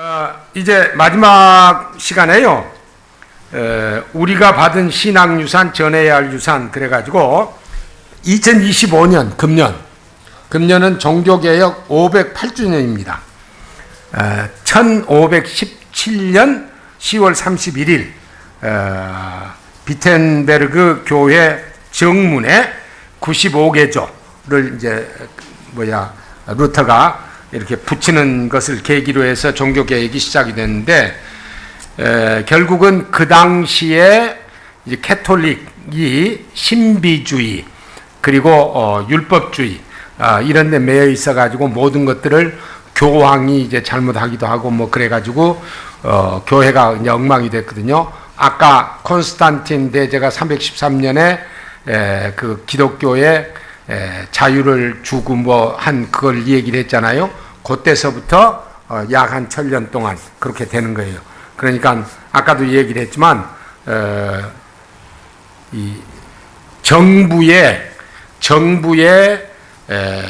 어, 이제 마지막 시간에요. 에, 우리가 받은 신앙 유산 전해야 할 유산 그래 가지고 2025년 금년 금년은 종교 개혁 508주년입니다. 1517년 10월 31일 어, 비텐베르그 교회 정문에 95개조를 이제 뭐야 루터가 이렇게 붙이는 것을 계기로 해서 종교 개혁이 시작이 됐는데 에, 결국은 그 당시에 이제 캐톨릭이 신비주의 그리고 어, 율법주의 아, 이런 데 매여 있어 가지고 모든 것들을 교황이 이제 잘못하기도 하고 뭐 그래 가지고 어, 교회가 이제 엉망이 됐거든요. 아까 콘스탄틴 대제가 313년에 에, 그 기독교의 에, 자유를 주고 뭐 한 그걸 얘기를 했잖아요. 그때서부터 어, 약한 천년 동안 그렇게 되는 거예요. 그러니까 아까도 얘기를 했지만 어, 이 정부의 정부의 에,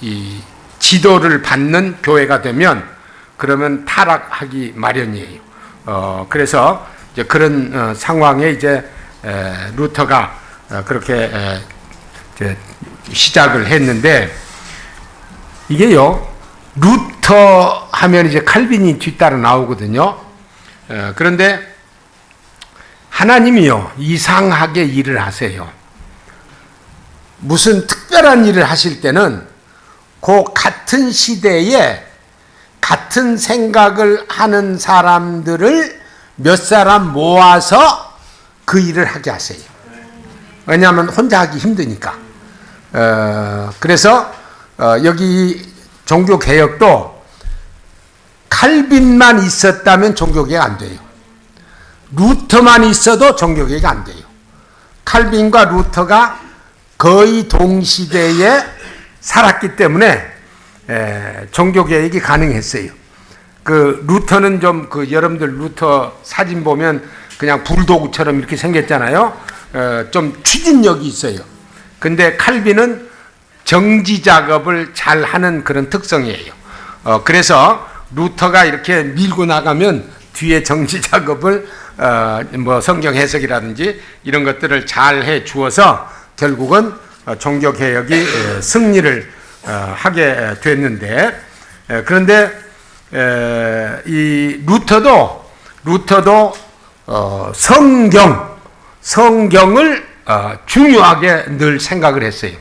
이 지도를 받는 교회가 되면 그러면 타락하기 마련이에요. 어, 그래서 이제 그런 어, 상황에 이제 에, 루터가 어, 그렇게 시작을 했는데 이게요 루터 하면 이제 칼빈이 뒤따라 나오거든요. 어, 그런데 하나님이요 이상하게 일을 하세요. 무슨 특별한 일을 하실 때는 그 같은 시대에 같은 생각을 하는 사람들을 몇 사람 모아서 그 일을 하게 하세요. 왜냐하면 혼자 하기 힘드니까. 어, 그래서 어, 여기 종교 개혁도 칼빈만 있었다면 종교 개혁 안 돼요. 루터만 있어도 종교 개혁 안 돼요. 칼빈과 루터가 거의 동시대에 살았기 때문에 에, 종교 개혁이 가능했어요. 그 루터는 좀 그 여러분들 루터 사진 보면 그냥 불도구처럼 이렇게 생겼잖아요. 어, 좀 추진력이 있어요. 근데 칼빈은 정지 작업을 잘 하는 그런 특성이에요. 어, 그래서 루터가 이렇게 밀고 나가면 뒤에 정지 작업을 어, 뭐 성경 해석이라든지 이런 것들을 잘 해 주어서 결국은 어, 종교 개혁이 에, 승리를 어, 하게 됐는데 에, 그런데 에, 이 루터도 루터도 어, 성경 성경을 어, 중요하게 늘 생각을 했어요.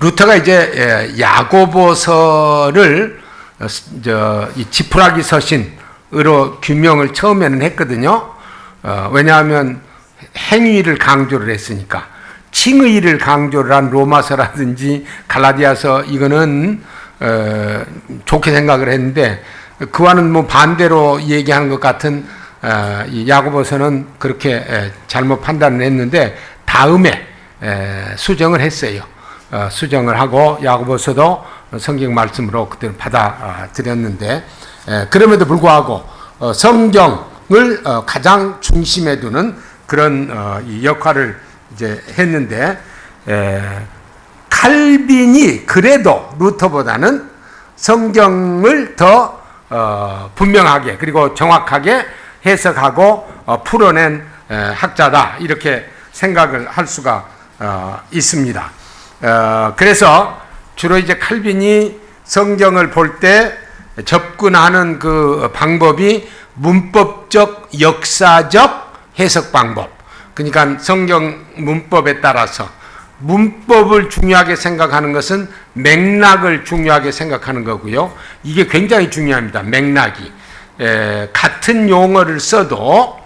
루터가 이제 예, 야고보서를 어, 지푸라기 서신으로 규명을 처음에는 했거든요. 어, 왜냐하면 행위를 강조를 했으니까 칭의를 강조를 한 로마서라든지 갈라디아서 이거는 어, 좋게 생각을 했는데 그와는 뭐 반대로 얘기하는 것 같은 야고보서는 그렇게 에, 잘못 판단을 했는데 다음에 에, 수정을 했어요. 어, 수정을 하고 야고보서도 성경 말씀으로 그때는 받아들였는데 에, 그럼에도 불구하고 어, 성경을 어, 가장 중심에 두는 그런 역할을 이제 했는데 에, 칼빈이 그래도 루터보다는 성경을 더 어, 분명하게 그리고 정확하게 해석하고 어, 풀어낸 에, 학자다 이렇게 생각을 할 수가 어, 있습니다. 어, 그래서 주로 이제 칼빈이 성경을 볼 때 접근하는 그 방법이 문법적, 역사적 해석 방법. 그러니까 성경 문법에 따라서 문법을 중요하게 생각하는 것은 맥락을 중요하게 생각하는 거고요. 이게 굉장히 중요합니다. 맥락이. 에, 같은 용어를 써도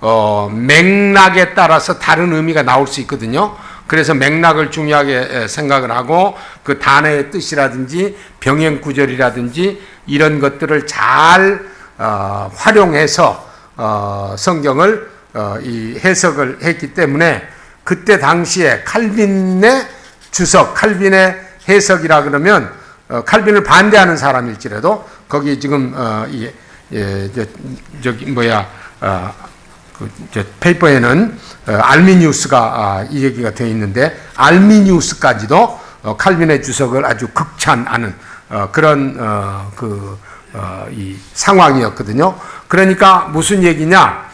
어, 맥락에 따라서 다른 의미가 나올 수 있거든요. 그래서 맥락을 중요하게 생각을 하고 그 단어의 뜻이라든지 병행 구절이라든지 이런 것들을 잘 어, 활용해서 어, 성경을 어, 이 해석을 했기 때문에 그때 당시에 칼빈의 주석, 칼빈의 해석이라 그러면 어, 칼빈을 반대하는 사람일지라도 거기 지금 어, 이, 예, 저, 저기 뭐야 어, 그, 저 페이퍼에는 어, 알미니우스가 아, 이 얘기가 되어 있는데 알미니우스까지도 어, 칼빈의 주석을 아주 극찬하는 어, 그런 어, 그 어, 이 상황이었거든요. 그러니까 무슨 얘기냐?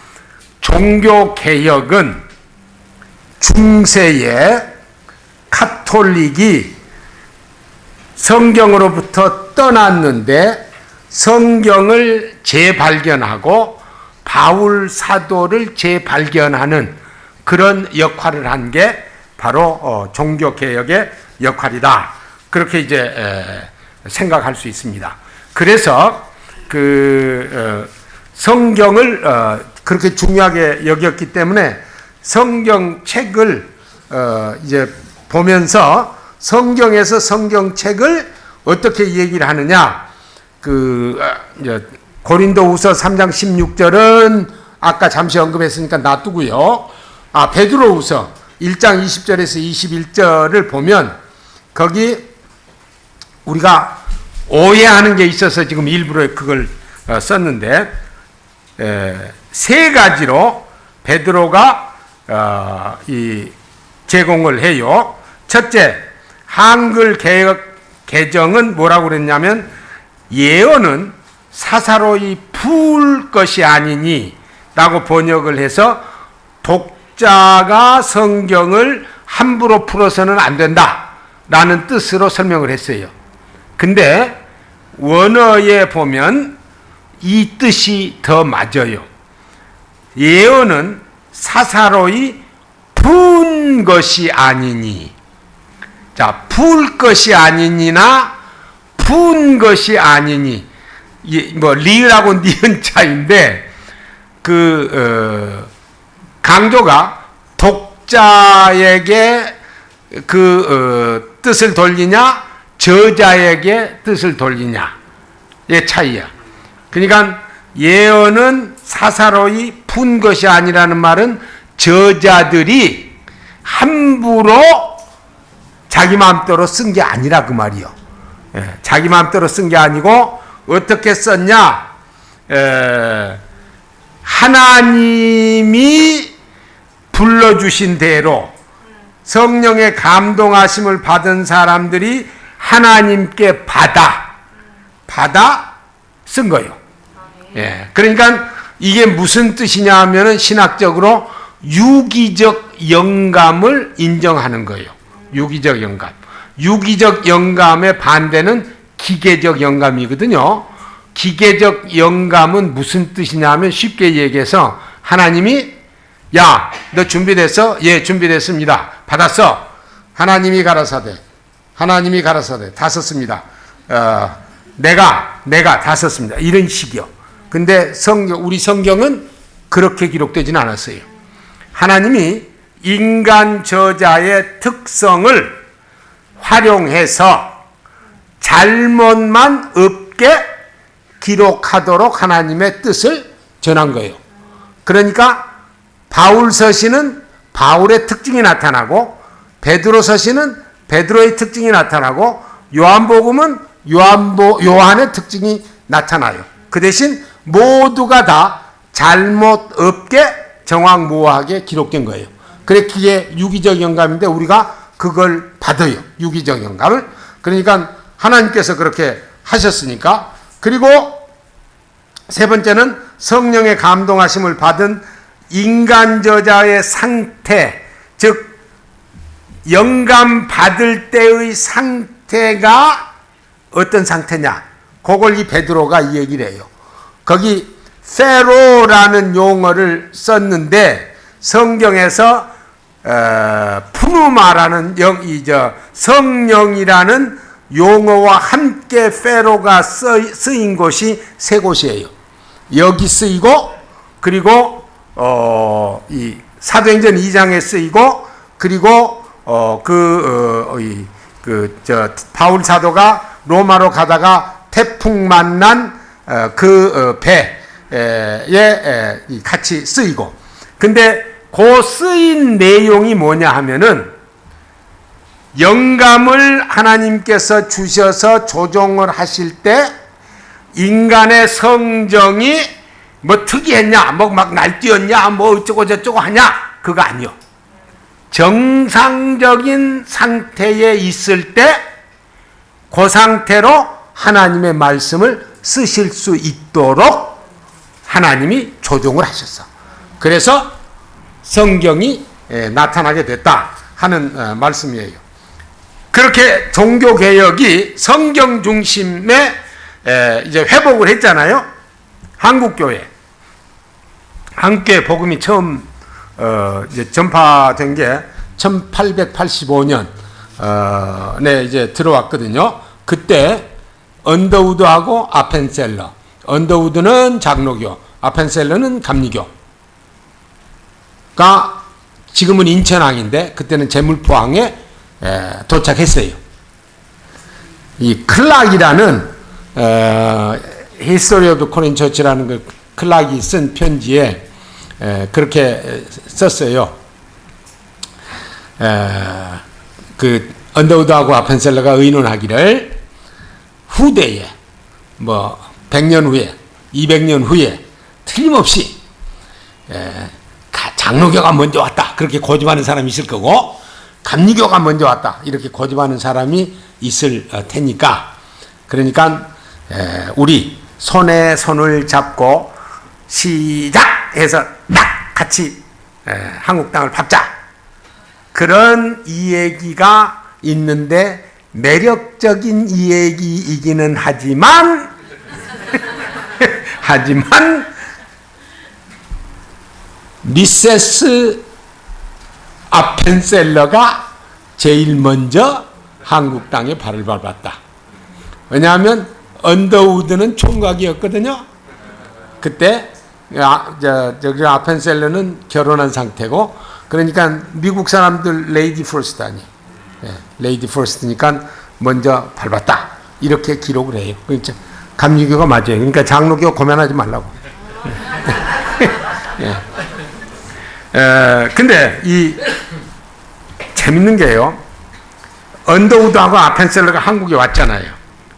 종교 개혁은 중세에 카톨릭이 성경으로부터 떠났는데 성경을 재발견하고 바울 사도를 재발견하는 그런 역할을 한 게 바로 어, 종교 개혁의 역할이다. 그렇게 이제 에, 생각할 수 있습니다. 그래서 그 어, 성경을 어, 그렇게 중요하게 여겼기 때문에 성경 책을 어, 이제 보면서 성경에서 성경 책을 어떻게 얘기를 하느냐 그 어, 이제 고린도후서 3장 16절은 아까 잠시 언급했으니까 놔두고요. 아 베드로후서 1장 20절에서 21절을 보면 거기 우리가 오해하는 게 있어서 지금 일부러 그걸 어, 썼는데 에, 세 가지로 베드로가 어, 이 제공을 해요. 첫째, 한글 개혁 개정은 뭐라고 그랬냐면 예언은 사사로이 풀 것이 아니니 라고 번역을 해서 독자가 성경을 함부로 풀어서는 안 된다 라는 뜻으로 설명을 했어요. 근데 원어에 보면 이 뜻이 더 맞아요. 예언은 사사로이 푼 것이 아니니. 자, 풀 것이 아니니나 푼 것이 아니니. 이, 뭐, 리을하고 니은 차인데, 그, 어, 강조가 독자에게 그, 어, 뜻을 돌리냐, 저자에게 뜻을 돌리냐의 차이야. 그러니까 예언은 사사로이 푼 것이 아니라는 말은 저자들이 함부로 자기 마음대로 쓴 게 아니라 그 말이요. 예, 자기 마음대로 쓴 게 아니고 어떻게 썼냐? 에, 하나님이 불러주신 대로 성령의 감동하심을 받은 사람들이 하나님께 받아 받아 쓴 거예요. 예. 그러니까 이게 무슨 뜻이냐 하면은 신학적으로 유기적 영감을 인정하는 거예요. 유기적 영감. 유기적 영감의 반대는 기계적 영감이거든요. 기계적 영감은 무슨 뜻이냐 하면 쉽게 얘기해서 하나님이 야, 너 준비됐어? 예, 준비됐습니다. 받았어. 하나님이 가라사대. 하나님이 가라사대. 다 썼습니다. 어, 내가, 내가 다 썼습니다. 이런 식이요. 근데 성경, 우리 성경은 그렇게 기록되지는 않았어요. 하나님이 인간 저자의 특성을 활용해서 잘못만 없게 기록하도록 하나님의 뜻을 전한 거예요. 그러니까 바울 서신은 바울의 특징이 나타나고 베드로 서신은 베드로의 특징이 나타나고 요한복음은 요한보 요한의 특징이 나타나요. 그 대신 모두가 다 잘못 없게 정확무하게 기록된 거예요. 그게 유기적 영감인데 우리가 그걸 받아요. 유기적 영감을. 그러니까 하나님께서 그렇게 하셨으니까 그리고 세 번째는 성령의 감동하심을 받은 인간 저자의 상태, 즉 영감 받을 때의 상태가 어떤 상태냐? 그걸 이 베드로가 이 얘기를 해요. 거기 페로라는 용어를 썼는데 성경에서 어, 푸누마라는 영, 이저 성령이라는 용어와 함께 페로가 쓰인 곳이 세 곳이에요. 여기 쓰이고 그리고 어, 이 사도행전 2장에 쓰이고 그리고 어, 그, 어, 이, 그, 저, 바울 사도가 로마로 가다가 태풍 만난 어, 그 어, 배에 같이 쓰이고. 근데 그 쓰인 내용이 뭐냐 하면은 영감을 하나님께서 주셔서 조종을 하실 때 인간의 성정이 뭐 특이했냐, 뭐 막 날뛰었냐, 뭐 어쩌고 저쩌고 하냐, 그거 아니요. 정상적인 상태에 있을 때 그 상태로 하나님의 말씀을 쓰실 수 있도록 하나님이 조종을 하셨어. 그래서 성경이 예, 나타나게 됐다 하는 어, 말씀이에요. 그렇게 종교 개혁이 성경 중심의 에, 이제 회복을 했잖아요. 한국 교회, 한국 복음이 처음 어, 이제 전파된 게 1885년 어,에 이제 들어왔거든요. 그때 언더우드하고 아펜셀러, 언더우드는 장로교, 아펜셀러는 감리교 가 지금은 인천항인데 그때는 제물포항에 에, 도착했어요. 이 클락이라는 어, 히스토리 오브 코린 처치라는 그 클락이 쓴 편지에 에, 그렇게 썼어요. 에, 그 언더우드하고 아펜셀러가 의논하기를 후대에 뭐 100년 후에 200년 후에 틀림없이 에, 가- 장로교가 먼저 왔다. 그렇게 고집하는 사람이 있을 거고 감리교가 먼저 왔다. 이렇게 고집하는 사람이 있을 어, 테니까. 그러니까 에, 우리 손에 손을 잡고 시작 해서 딱 같이 에, 한국 땅을 밟자. 그런 이야기가 있는데 매력적인 이야기이기는 하지만 하지만 미세스 아펜셀러가 제일 먼저 한국 땅에 발을 밟았다. 왜냐하면 언더우드는 총각이었거든요. 그때 아, 저, 저기 아펜셀러는 결혼한 상태고 그러니까 미국 사람들 레이디 퍼스트 아니 예, 레이디 퍼스트니까 먼저 밟았다 이렇게 기록을 해요. 그러니까 감리교가 맞아요. 그러니까 장로교 고면하지 말라고. 예. 에, 근데 이 재밌는 게요. 언더우드하고 아펜셀러가 한국에 왔잖아요.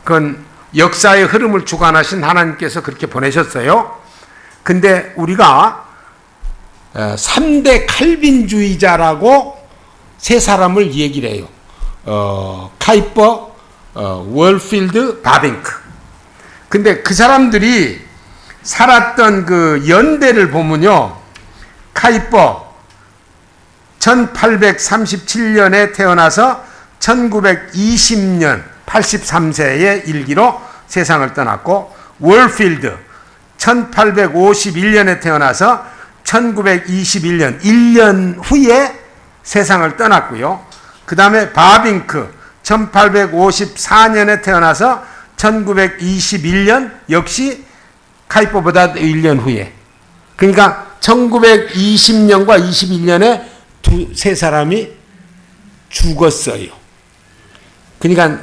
그건 역사의 흐름을 주관하신 하나님께서 그렇게 보내셨어요. 근데 우리가 어, 3대 칼빈주의자라고 세 사람을 얘기를 해요. 어, 카이퍼, 어, 월필드, 바빙크. 근데 그 사람들이 살았던 그 연대를 보면요. 카이퍼 1837년에 태어나서 1920년 83세의 일기로 세상을 떠났고 월필드 1851년에 태어나서 1921년 1년 후에 세상을 떠났고요. 그 다음에 바빙크 1854년에 태어나서 1921년 역시 카이퍼보다 1년 후에 그러니까 1920년과 21년에 두 세 사람이 죽었어요. 그러니까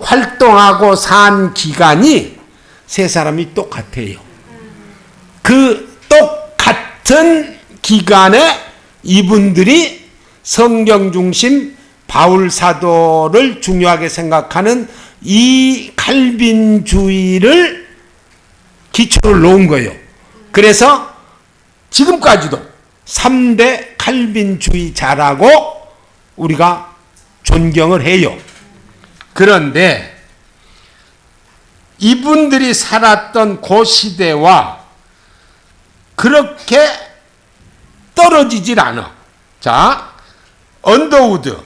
활동하고 산 기간이 세 사람이 똑같아요. 그 똑같은 기간에 이분들이 성경 중심 바울 사도를 중요하게 생각하는 이 칼빈주의를 기초를 놓은 거예요. 그래서 지금까지도 3대 칼빈주의자라고 우리가 존경을 해요. 그런데 이분들이 살았던 그 시대와 그렇게 떨어지질 않아. 자, 언더우드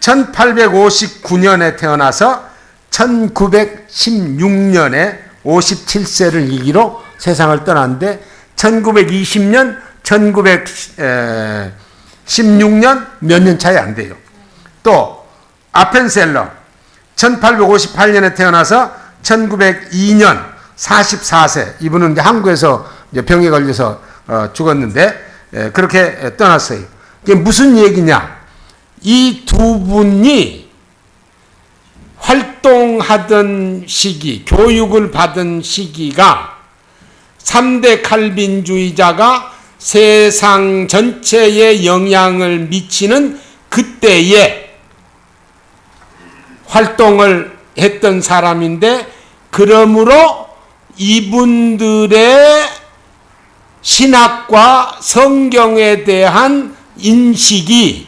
1859년에 태어나서 1916년에 57세를 이기로 세상을 떠났는데 1920년, 1916년 몇 년 차이 안 돼요. 또 아펜셀러 1858년에 태어나서 1902년 44세 이분은 이제 한국에서 이제 병에 걸려서 어, 죽었는데 에, 그렇게 떠났어요. 이게 무슨 얘기냐? 이 두 분이 활동하던 시기, 교육을 받은 시기가 3대 칼빈주의자가 세상 전체에 영향을 미치는 그때에 활동을 했던 사람인데 그러므로 이분들의 신학과 성경에 대한 인식이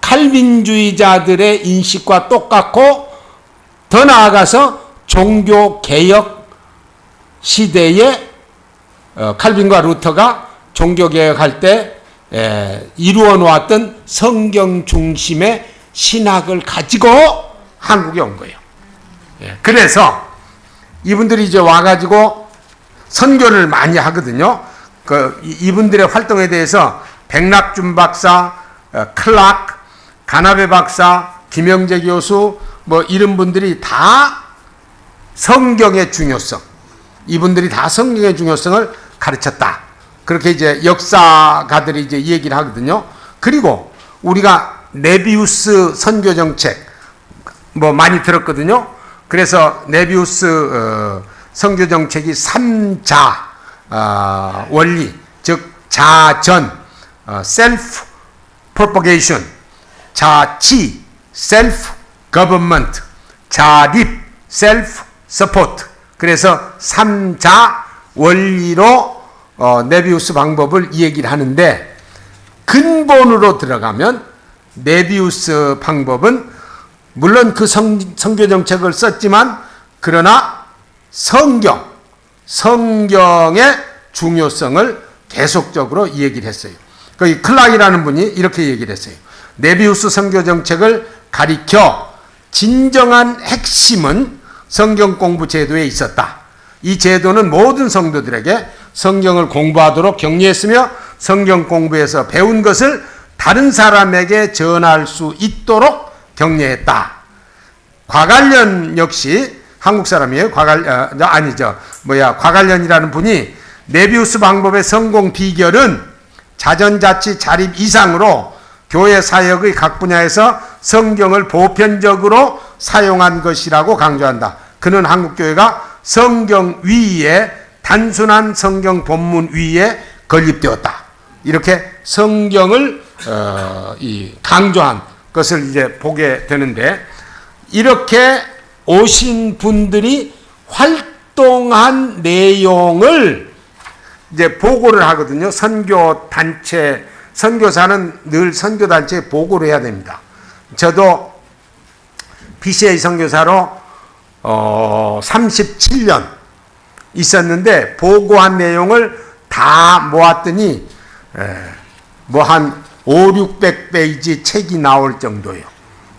칼빈주의자들의 인식과 똑같고 더 나아가서 종교 개혁 시대에 어, 칼빈과 루터가 종교개혁할 때 에, 이루어 놓았던 성경 중심의 신학을 가지고 한국에 온 거예요. 예, 그래서 이분들이 이제 와가지고 선교를 많이 하거든요. 그 이- 이분들의 활동에 대해서 백낙준 박사, 어, 클락, 가나베 박사, 김영재 교수 뭐 이런 분들이 다 성경의 중요성, 이분들이 다 성경의 중요성을 가르쳤다. 그렇게 이제 역사가들이 이제 얘기를 하거든요. 그리고 우리가 네비우스 선교 정책 뭐 많이 들었거든요. 그래서 네비우스 어, 선교 정책이 삼자 어, 원리, 즉 자전, 어, 셀프 프로포게이션, 자치, 셀프 거버먼트, 자립, 셀프 서포트. 그래서 삼자 원리로 어, 네비우스 방법을 이 얘기를 하는데 근본으로 들어가면 네비우스 방법은 물론 그 성, 성교 정책을 썼지만 그러나 성경, 성경의 중요성을 계속적으로 이 얘기를 했어요. 그 클락이라는 분이 이렇게 얘기를 했어요. 네비우스 성교 정책을 가리켜 진정한 핵심은 성경 공부 제도에 있었다. 이 제도는 모든 성도들에게 성경을 공부하도록 격려했으며 성경 공부에서 배운 것을 다른 사람에게 전할 수 있도록 격려했다. 과관련 역시 한국 사람이에요. 과관 어, 아니죠. 뭐야 과관련이라는 분이 네비우스 방법의 성공 비결은 자전자치 자립 이상으로 교회 사역의 각 분야에서 성경을 보편적으로 사용한 것이라고 강조한다. 그는 한국 교회가 성경 위에 단순한 성경 본문 위에 건립되었다. 이렇게 성경을 어, 이 강조한 것을 이제 보게 되는데 이렇게 오신 분들이 활동한 내용을 이제 보고를 하거든요. 선교 단체 선교사는 늘 선교 단체에 보고를 해야 됩니다. 저도 PCA 선교사로 어 37년 있었는데 보고한 내용을 다 모았더니 뭐 한 5, 600페이지 책이 나올 정도예요.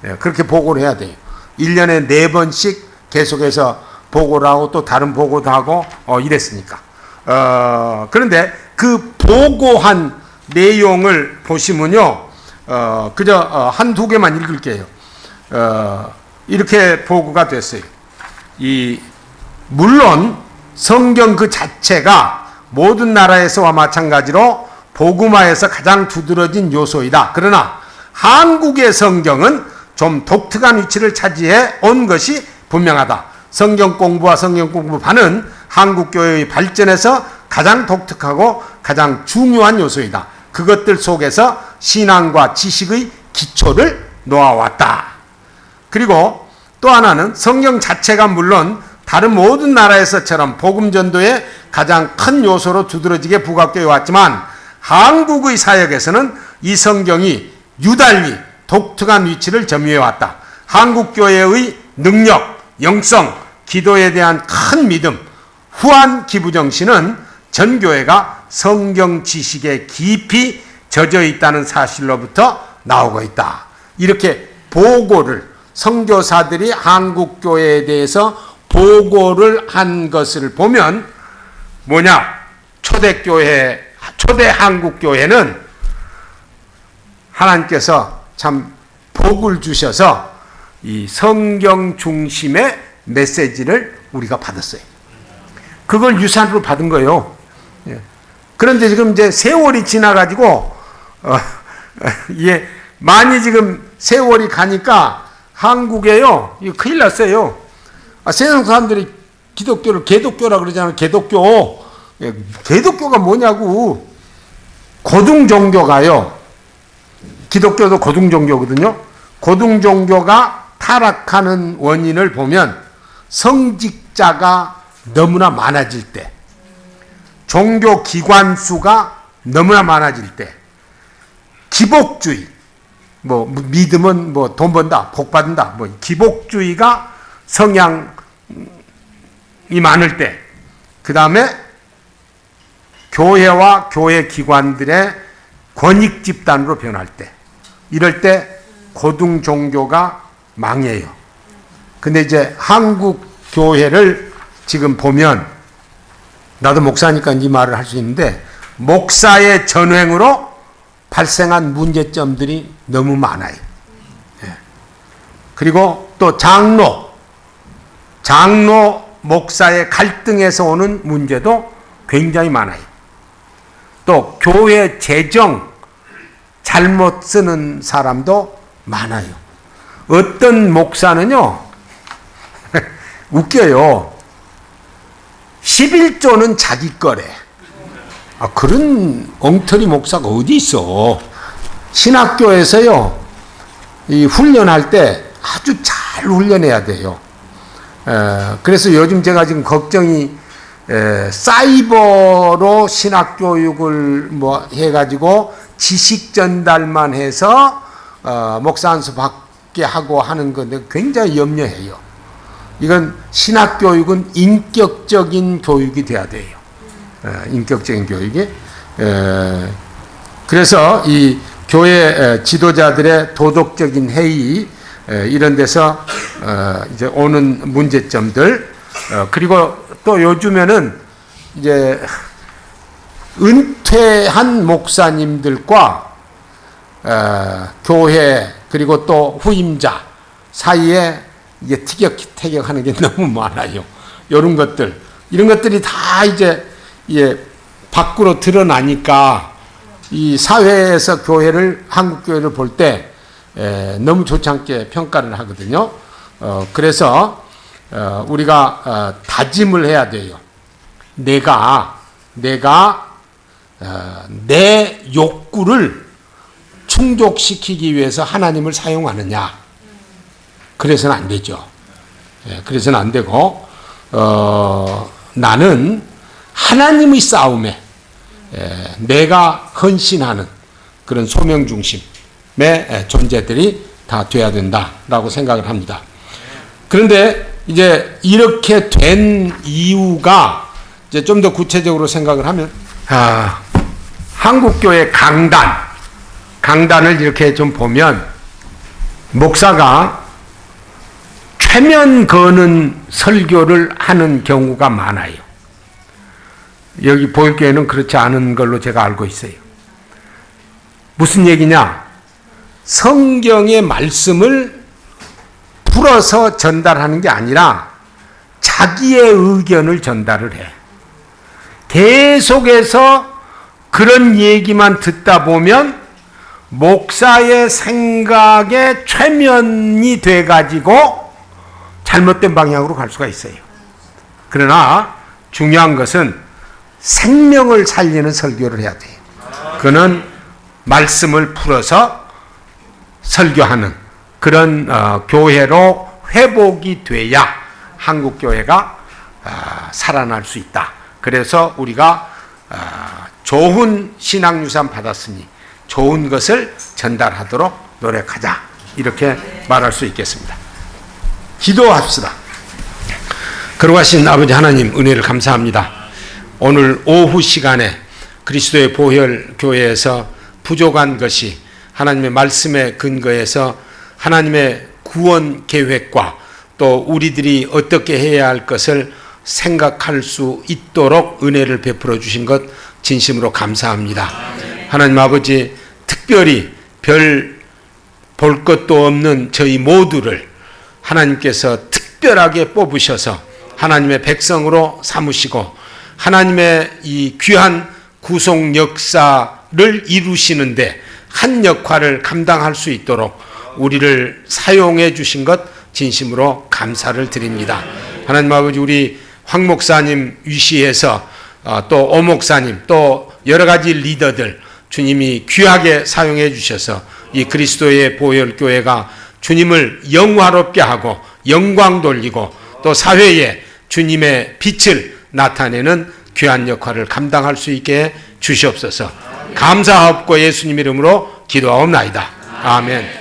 예, 그렇게 보고를 해야 돼요. 1년에 4번씩 계속해서 보고를 하고 또 다른 보고도 하고 어, 이랬으니까. 어, 그런데 그 보고한 내용을 보시면요. 어, 그저 어, 한두 개만 읽을게요. 어, 이렇게 보고가 됐어요. 이 물론 성경 그 자체가 모든 나라에서와 마찬가지로 복음화에서 가장 두드러진 요소이다. 그러나 한국의 성경은 좀 독특한 위치를 차지해 온 것이 분명하다. 성경 공부와 성경 공부 반은 한국 교회의 발전에서 가장 독특하고 가장 중요한 요소이다. 그것들 속에서 신앙과 지식의 기초를 놓아왔다. 그리고 또 하나는 성경 자체가 물론 다른 모든 나라에서처럼 복음 전도의 가장 큰 요소로 두드러지게 부각되어 왔지만 한국의 사역에서는 이 성경이 유달리 독특한 위치를 점유해 왔다. 한국 교회의 능력, 영성, 기도에 대한 큰 믿음, 후한 기부 정신은 전 교회가 성경 지식에 깊이 젖어 있다는 사실로부터 나오고 있다. 이렇게 보고를 선교사들이 한국 교회에 대해서 보고를 한 것을 보면 뭐냐? 초대 교회, 초대 한국 교회는 하나님께서 참 복을 주셔서 이 성경 중심의 메시지를 우리가 받았어요. 그걸 유산으로 받은 거예요. 예. 그런데 지금 이제 세월이 지나가지고, 어, 예, 많이 지금 세월이 가니까 한국에요, 이거 큰일 났어요. 아, 세상 사람들이 기독교를 개독교라 그러잖아요. 개독교. 예, 개독교가 뭐냐고. 고등 종교가요. 기독교도 고등 종교거든요. 고등 종교가 타락하는 원인을 보면 성직자가 너무나 많아질 때, 종교 기관 수가 너무나 많아질 때, 기복주의, 뭐 믿음은 뭐 돈 번다, 복 받는다, 뭐 기복주의가 성향이 많을 때, 그그 다음에 교회와 교회 기관들의 권익 집단으로 변할 때, 이럴 때 고등 종교가 망해요. 근데 이제 한국 교회를 지금 보면 나도 목사니까 이 말을 할 수 있는데 목사의 전횡으로 발생한 문제점들이 너무 많아요. 예. 그리고 또 장로, 장로 목사의 갈등에서 오는 문제도 굉장히 많아요. 또 교회 재정 잘못 쓰는 사람도 많아요. 어떤 목사는요, 웃겨요. 11조는 자기 거래. 아, 그런 엉터리 목사가 어디 있어. 신학교에서요, 이 훈련할 때 아주 잘 훈련해야 돼요. 에, 그래서 요즘 제가 지금 걱정이 에, 사이버로 신학 교육을 뭐 해가지고 지식 전달만 해서 어, 목사 한수 받게 하고 하는 건데 굉장히 염려해요. 이건 신학 교육은 인격적인 교육이 돼야 돼요. 에, 인격적인 교육이. 에, 그래서 이 교회 에, 지도자들의 도덕적인 회의 에, 이런 데서 어, 이제 오는 문제점들 어, 그리고 또 요즘에는 이제 은퇴한 목사님들과 어, 교회 그리고 또 후임자 사이에 이게 티격태격하는 게 너무 많아요. 이런 것들 이런 것들이 다 이제 예, 밖으로 드러나니까 이 사회에서 교회를 한국 교회를 볼 때 너무 좋지 않게 평가를 하거든요. 어, 그래서 어, 우리가 어, 다짐을 해야 돼요. 내가 내가 어, 내 욕구를 충족시키기 위해서 하나님을 사용하느냐? 그래서는 안 되죠. 예, 그래서는 안 되고 어, 나는 하나님의 싸움에 예, 내가 헌신하는 그런 소명 중심의 예, 존재들이 다 돼야 된다라고 생각을 합니다. 그런데 이제 이렇게 된 이유가 이제 좀 더 구체적으로 생각을 하면 아, 한국교회 강단 강단을 이렇게 좀 보면 목사가 최면 거는 설교를 하는 경우가 많아요. 여기 보일교회는 그렇지 않은 걸로 제가 알고 있어요. 무슨 얘기냐? 성경의 말씀을 풀어서 전달하는 게 아니라 자기의 의견을 전달을 해. 계속해서 그런 얘기만 듣다 보면 목사의 생각에 최면이 돼가지고 잘못된 방향으로 갈 수가 있어요. 그러나 중요한 것은 생명을 살리는 설교를 해야 돼요. 그는 말씀을 풀어서 설교하는 그런 어, 교회로 회복이 돼야 한국 교회가 어, 살아날 수 있다. 그래서 우리가 어, 좋은 신앙 유산 받았으니 좋은 것을 전달하도록 노력하자. 이렇게 말할 수 있겠습니다. 기도합시다. 거룩하신 아버지 하나님 은혜를 감사합니다. 오늘 오후 시간에 그리스도의 보혈 교회에서 부족한 것이 하나님의 말씀에 근거해서 하나님의 구원 계획과 또 우리들이 어떻게 해야 할 것을 생각할 수 있도록 은혜를 베풀어 주신 것 진심으로 감사합니다. 하나님 아버지 특별히 별 볼 것도 없는 저희 모두를 하나님께서 특별하게 뽑으셔서 하나님의 백성으로 삼으시고 하나님의 이 귀한 구속 역사를 이루시는데 한 역할을 감당할 수 있도록 우리를 사용해 주신 것 진심으로 감사를 드립니다. 하나님 아버지 우리 황 목사님 위시해서 어, 또오 목사님 또 여러 가지 리더들 주님이 귀하게 사용해 주셔서 이 그리스도의 보혈 교회가 주님을 영화롭게 하고 영광 돌리고 또 사회에 주님의 빛을 나타내는 귀한 역할을 감당할 수 있게 주시옵소서. 감사하옵고 예수님 이름으로 기도하옵나이다. 아멘.